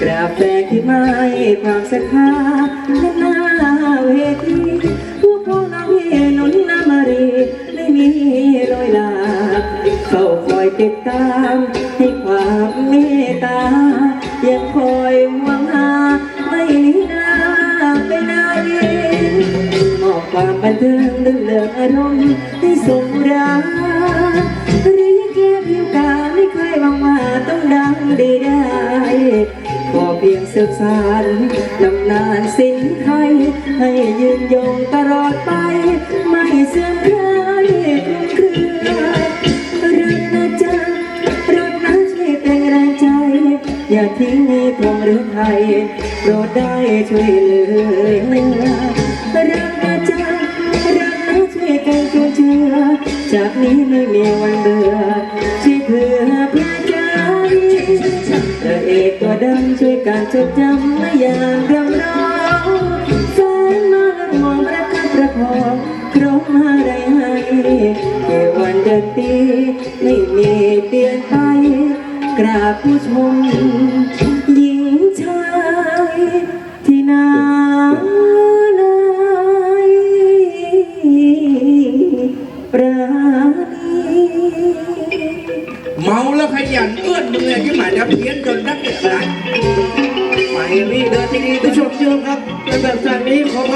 กราบแฟนที่ไม่ความศรัทธาและหน้าเวทีพวกพ้องน้องพี่นุนนามารีไม่มีรอยลาเขาคอยติดตามให้ความเมตตายังคอยหวังหาไม่หน้าไปไหนมอบความบันเทิงดึงเลิกอารมณ์ให้สมรา ต้องดังได้ได้ขอเพียงสืบสานตำนานสินไทย ให้ยืนยงตลอดไป ไม่เสื่อมคลายคลุมเครือรักนะจ๊ะรักนะช่วยเป็นแรงใจ อย่าทิ้งให้ทงหรือไทยโปรดได้ช่วยเหลือรักนะจ๊ะรักนะช่วยกันจูงเจือจากนี้ไม่มีวันเบื่อ ดำช่วยการจดจำไม่อย่างรำร้องแสนมาล้วมองประคับประคองครบมาไรให้เกี่วันเดตีไม่มีเปลี่ยนไปกราบผู้ชม เมาแล้วขยันเอื้อนมึงเนี่ยที่หมายจะเพี้ยนจนนักเดือดร้อนไปรีเดินที่ดีผู้ชมที่เคารพครับในแบบสั่นี้ขอ